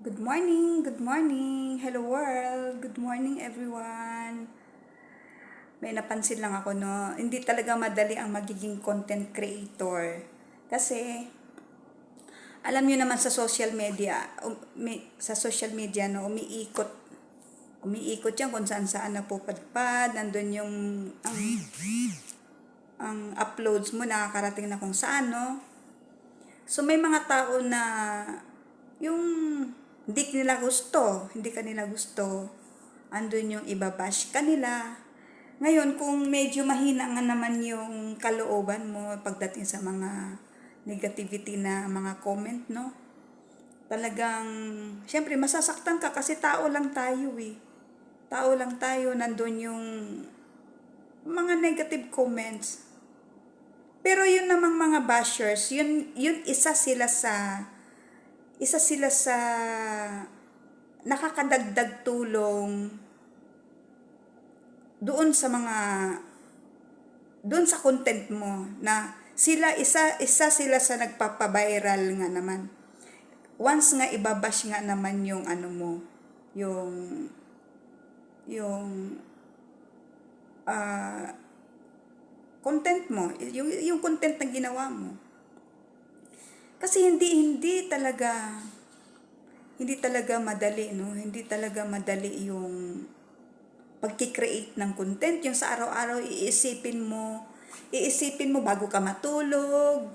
Good morning, good morning. Hello world. Good morning everyone. May napansin lang ako no, hindi talaga madali ang magiging content creator. Kasi alam niyo naman sa social media, um, sa social media no, umiikot umiikot yan kung saan saan napupadpad, nandun yung ang, ang uploads mo nakakarating na kung saan, no? So may mga tao na yung hindi nila gusto, hindi kanila gusto, andun yung ibabash kanila. Ngayon, kung medyo mahina nga naman yung kalooban mo pagdating sa mga negativity na mga comment, no? Talagang, syempre, masasaktan ka kasi tao lang tayo eh. Tao lang tayo, nandun yung mga negative comments. Pero yun namang mga bashers, yun, yun isa sila sa, isa sila sa nakakadagdag tulong doon sa mga, doon sa content mo na sila, isa, isa sila sa nagpapaviral nga naman. Once nga ibabash nga naman yung ano mo, yung, yung, ah, content mo, yung, yung content na ginawa mo. Kasi hindi, hindi talaga, hindi talaga madali, no? Hindi talaga madali yung pagkikreate ng content. Yung sa araw-araw, iisipin mo, iisipin mo bago ka matulog,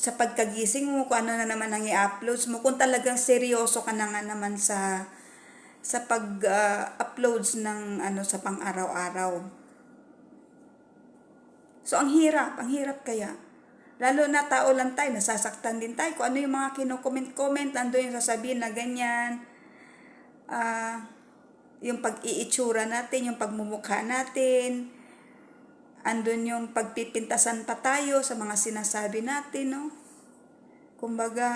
sa pagkagising mo, kung ano na naman ang i-uploads mo, kung talagang seryoso ka na nga naman sa sa pag-uploads ng ano sa pang-araw-araw. So, ang hirap, ang hirap kaya. Lalo na tao lang tayo, nasasaktan din tayo. Kung ano yung mga kino-comment-comment, ando yung sasabihin na ganyan. Ah, yung pag-iitsura natin, yung pagmumukha natin. Andun yung pagpipintasan pa tayo sa mga sinasabi natin, no? Kumbaga,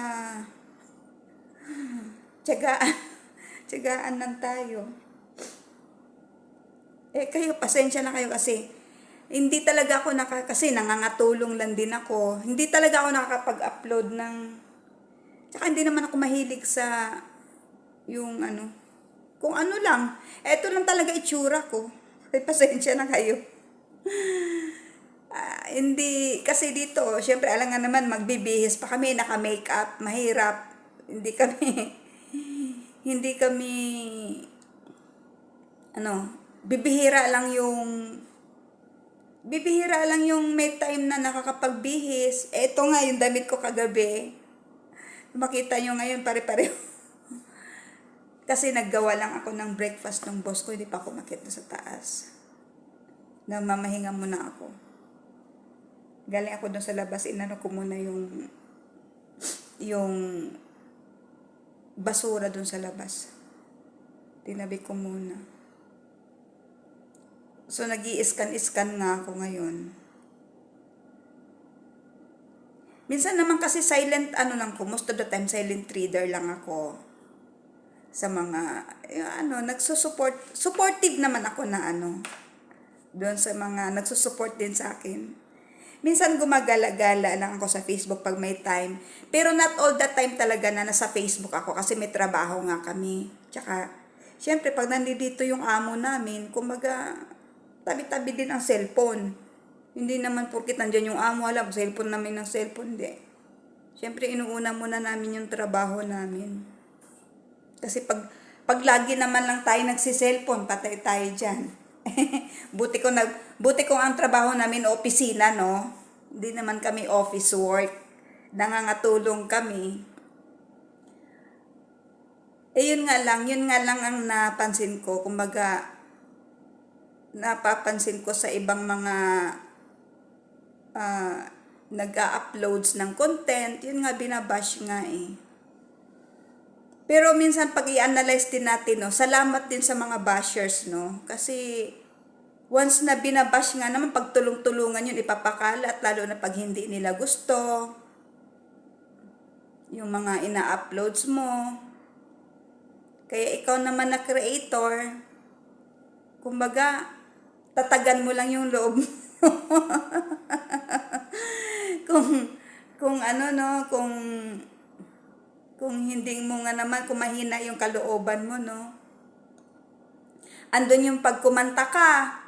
tiyagaan, tiyagaan lang tayo. Eh, kayo, pasensya na kayo kasi hindi talaga ako naka, kasi nangangatulong lang din ako. Hindi talaga ako nakakapag-upload ng, tsaka hindi naman ako mahilig sa, yung ano, kung ano lang. Eto lang talaga itsura ko. Ay, pasensya na kayo. Ah, hindi, kasi dito, syempre, alam nga naman, magbibihis pa kami, naka-makeup, mahirap. Hindi kami, hindi kami, ano, bibihira lang yung bibihira lang yung may time na nakakapagbihis. Eto nga yung damit ko kagabi. Makita nyo ngayon pare-pareho. Kasi naggawa lang ako ng breakfast ng boss ko, hindi pa ako makita sa taas. Namamahinga muna ako. Galing ako doon sa labas, inano ko muna yung yung basura doon sa labas. Tinabi ko muna. So, nag scan scan nga ako ngayon. Minsan naman kasi silent, ano lang ko, most of the time silent reader lang ako. Sa mga, eh, ano, nagsusupport, supportive naman ako na ano, doon sa mga nagsusupport din sa akin. Minsan gumagala-gala lang ako sa Facebook pag may time. Pero not all the time talaga na nasa Facebook ako kasi may trabaho nga kami. Tsaka, syempre pag nandito yung amo namin, kumbaga, tabi-tabi din ang cellphone. Hindi naman porkit nandyan yung amo, alam, cellphone namin ng cellphone, hindi. Siyempre, inuuna muna namin yung trabaho namin. Kasi pag, pag lagi naman lang tayo nagsi-cellphone, patay tayo dyan. buti ko na, buti ko ang trabaho namin opisina, no? Hindi naman kami office work. Nangangatulong kami. Eh, yun nga lang, yun nga lang ang napansin ko. Kumbaga, napapansin ko sa ibang mga uh, nag-uploads ng content, yun nga binabash nga eh. Pero minsan pag i-analyze din natin, no, salamat din sa mga bashers, no? Kasi once na binabash nga naman, pag tulong-tulungan yun, ipapakalat, lalo na pag hindi nila gusto. Yung mga ina-uploads mo. Kaya ikaw naman na creator, kumbaga, tatagan mo lang yung loob mo. kung, kung ano no, kung Kung hindi mo nga naman, kung mahina yung kalooban mo, no? Andun yung pagkumanta ka.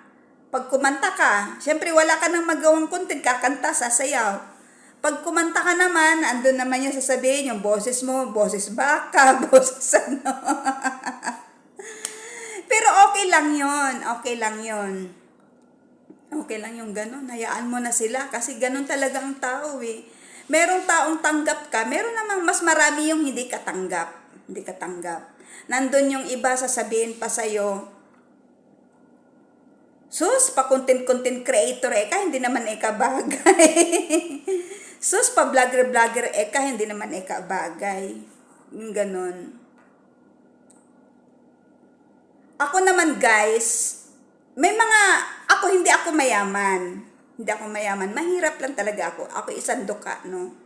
Pag kumanta ka, syempre wala ka nang magawang content, kakanta, sasayaw. Pag kumanta ka naman, andun naman yung sasabihin, yung boses mo, boses baka, boses ano. Lang yon okay lang yon Okay lang yung ganun. Hayaan mo na sila kasi ganun talaga ang tao eh. Merong taong tanggap ka, meron namang mas marami yung hindi ka tanggap. Hindi ka tanggap. Nandun yung iba sasabihin pa sa'yo, Sus, pa content-content creator eh ka, hindi naman eka bagay. Sus, pa vlogger-vlogger eh ka, hindi naman eka bagay. Yung Ganon. Ako naman guys, may mga, ako hindi ako mayaman. Hindi ako mayaman. Mahirap lang talaga ako. Ako isang duka, no?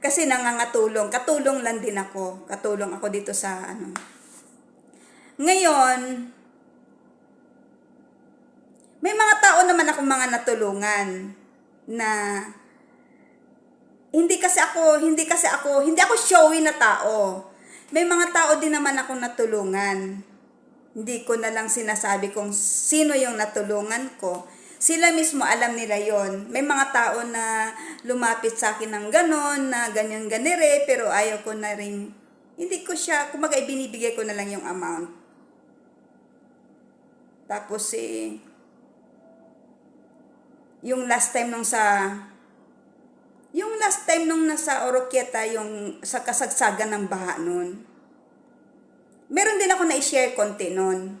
Kasi nangangatulong. Katulong lang din ako. Katulong ako dito sa, ano. Ngayon, may mga tao naman ako mga natulungan na hindi kasi ako, hindi kasi ako, hindi ako showy na tao. May mga tao din naman ako natulungan. Hindi ko na lang sinasabi kung sino yung natulungan ko. Sila mismo alam nila yon. May mga tao na lumapit sa akin ng ganon, na ganyan ganire, pero ayaw ko na rin, hindi ko siya, kumaga ibinibigay ko na lang yung amount. Tapos eh, yung last time nung sa yung last time nung nasa Oroquieta, yung sa kasagsagan ng baha nun, meron din ako na-share konti nun.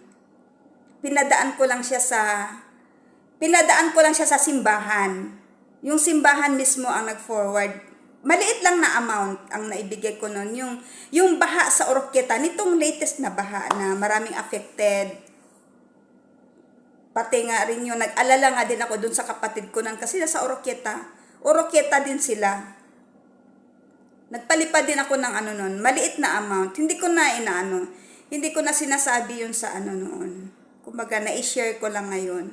Pinadaan ko lang siya sa, pinadaan ko lang siya sa simbahan. Yung simbahan mismo ang nag-forward. Maliit lang na amount ang naibigay ko nun. Yung, yung baha sa Oroquieta, nitong latest na baha na maraming affected, Pati nga rin yun, nag-alala nga din ako dun sa kapatid ko nang kasi nasa Oroquieta. Oroquieta din sila. Nagpalipad din ako ng ano nun, maliit na amount. Hindi ko na inaano, hindi ko na sinasabi yun sa ano noon. Kumbaga, na-share ko lang ngayon.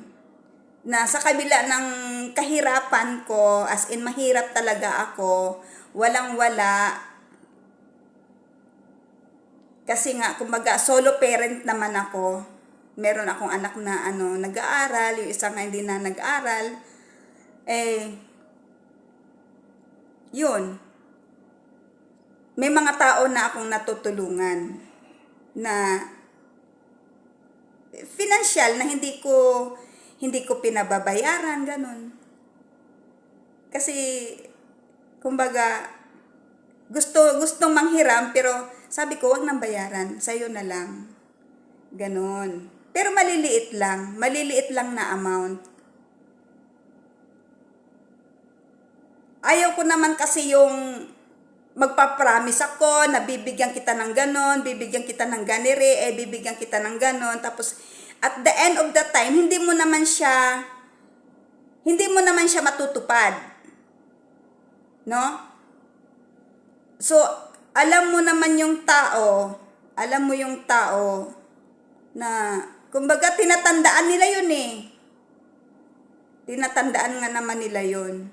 Na sa kabila ng kahirapan ko, as in mahirap talaga ako, walang wala, kasi nga, kumbaga, solo parent naman ako meron akong anak na ano nag-aaral, yung isa nga hindi na nag-aaral, eh, yun. May mga tao na akong natutulungan na financial na hindi ko hindi ko pinababayaran ganun. Kasi kumbaga gusto gustong manghiram pero sabi ko wag nang bayaran, sa'yo na lang. Ganon. Pero maliliit lang. Maliliit lang na amount. Ayaw ko naman kasi yung magpapromise ako na bibigyan kita ng ganon, bibigyan kita ng ganire, eh bibigyan kita ng ganon. Tapos at the end of the time, hindi mo naman siya, hindi mo naman siya matutupad. No? So, alam mo naman yung tao, alam mo yung tao na Kumbaga, tinatandaan nila yun eh. Tinatandaan nga naman nila yun.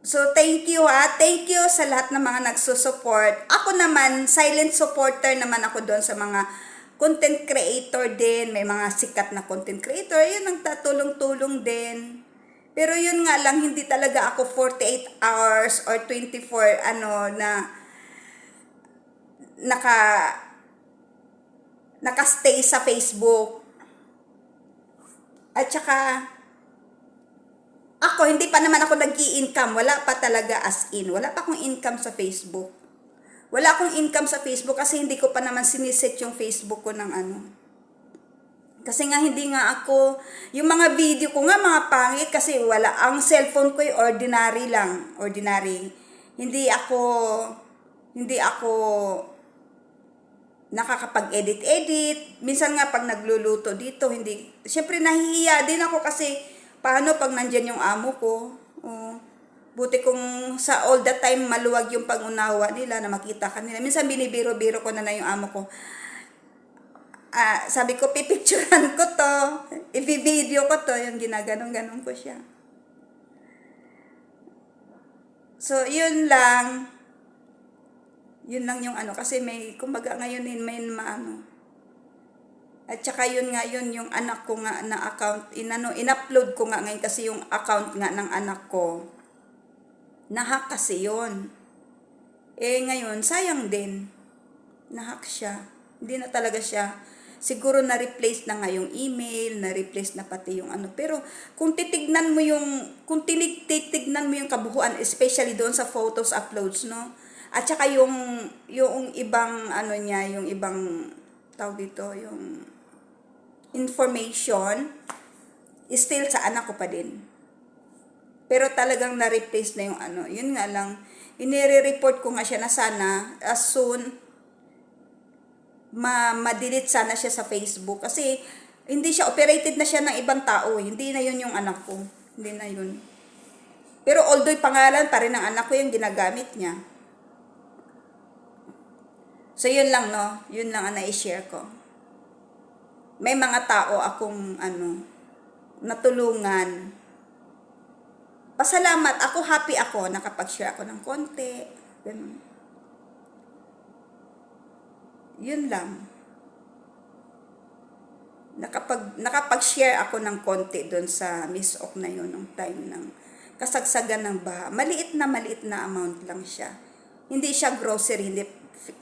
So, thank you ha. Thank you sa lahat ng mga nagsusupport. Ako naman, silent supporter naman ako doon sa mga content creator din. May mga sikat na content creator. Yun ang tatulong-tulong din. Pero yun nga lang, hindi talaga ako 48 hours or 24 ano na naka nakastay sa Facebook. At saka, ako, hindi pa naman ako nag income Wala pa talaga as in. Wala pa akong income sa Facebook. Wala akong income sa Facebook kasi hindi ko pa naman siniset yung Facebook ko ng ano. Kasi nga hindi nga ako, yung mga video ko nga mga pangit kasi wala, ang cellphone ko ay ordinary lang, ordinary. Hindi ako, hindi ako nakakapag-edit-edit. Minsan nga pag nagluluto dito, hindi, syempre nahihiya din ako kasi paano pag nandyan yung amo ko. Oh, buti kung sa all the time maluwag yung pangunawa nila na makita kanila. Minsan binibiro-biro ko na na yung amo ko. Ah, sabi ko, pipicturean ko to. I-video ko to. Yung ginaganon-ganon ko siya. So, yun lang. Yun lang yung ano. Kasi may, kumbaga ngayon may maano. At saka yun nga yun, yung anak ko nga na account, inano, in-upload ko nga ngayon kasi yung account nga ng anak ko. Nahack kasi yun. Eh ngayon, sayang din. Nahack siya. Hindi na talaga siya. Siguro na-replace na nga yung email, na-replace na pati yung ano. Pero kung titignan mo yung, kung titignan mo yung kabuuan, especially doon sa photos uploads, no? At saka yung, yung ibang, ano niya, yung ibang, tawag dito, yung information, still sa anak ko pa din. Pero talagang na-replace na yung ano. Yun nga lang, inire-report ko nga siya na sana as soon ma ma-delete sana siya sa Facebook kasi hindi siya operated na siya ng ibang tao. eh. Hindi na yun yung anak ko. Hindi na yun. Pero although pangalan pa rin ng anak ko yung ginagamit niya. So yun lang no, yun lang ang na-share ko. May mga tao akong ano natulungan pasalamat ako, happy ako, nakapag-share ako ng konti. Ganun. Yun lang. Nakapag, nakapag-share ako ng konti doon sa Miss Ok na yun, nung time ng kasagsagan ng baha. Maliit na maliit na amount lang siya. Hindi siya grocery, hindi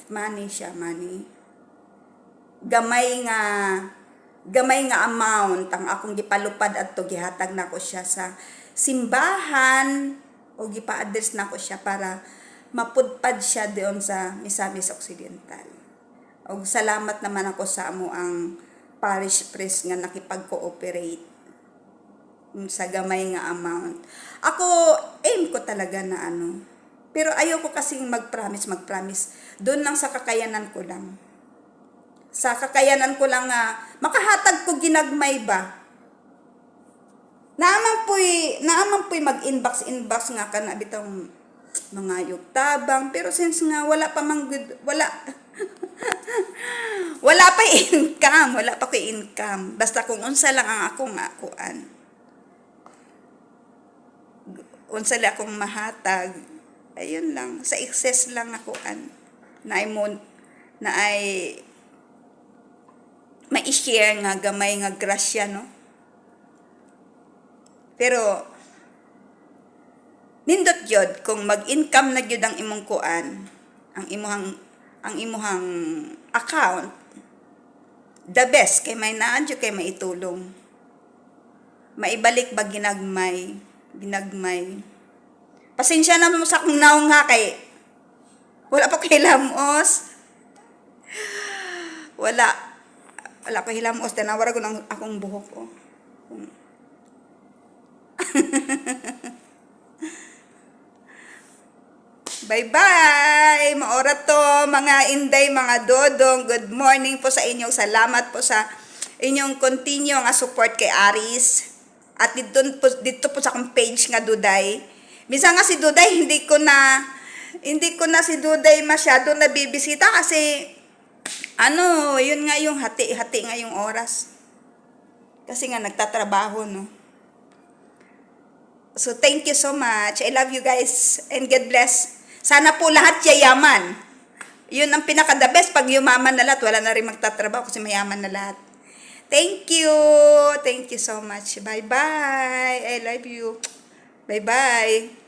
money siya, money. Gamay nga, gamay nga amount ang akong gipalupad at to gihatag na ko siya sa simbahan o gipa-address na ko siya para mapudpad siya doon sa Misamis Occidental. O salamat naman ako sa amo ang parish priest nga nakipag-cooperate sa gamay nga amount. Ako, aim ko talaga na ano. Pero ayoko kasing mag-promise, mag-promise. Doon lang sa kakayanan ko lang. Sa kakayanan ko lang nga, makahatag ko ginagmay ba? Naaman po'y, naaman po'y mag-inbox, inbox nga ka na bitang mga yugtabang. Pero since nga wala pa mang good, wala, wala pa income, wala pa ko income. Basta kung unsa lang ang ako nga akuan. Unsa lang akong mahatag. Ayun lang, sa excess lang akuan. Na ay mo, na ay ma-share nga gamay nga grasya, no? Pero, nindot yod, kung mag-income na yun ang imong kuan, ang imuhang, ang imuhang account, the best, kay may naan kay may itulong. Maibalik ba ginagmay, ginagmay. Pasensya na mo sa akong naong nga kay, wala pa kay lamos. Wala. Wala ko hilamos. Tinawara ko ng akong buhok ko. Bye-bye! Maora to, mga inday, mga dodong. Good morning po sa inyo. Salamat po sa inyong continue nga support kay Aris. At dito po, dito po sa akong page nga Duday. Minsan nga si Duday, hindi ko na, hindi ko na si Duday masyado nabibisita kasi, ano, yun nga yung hati-hati nga yung oras. Kasi nga nagtatrabaho, no? So, thank you so much. I love you guys and God bless. Sana po lahat yayaman. Yun ang pinaka-the best. Pag yumaman na lahat, wala na rin magtatrabaho kasi mayaman na lahat. Thank you. Thank you so much. Bye-bye. I love you. Bye-bye.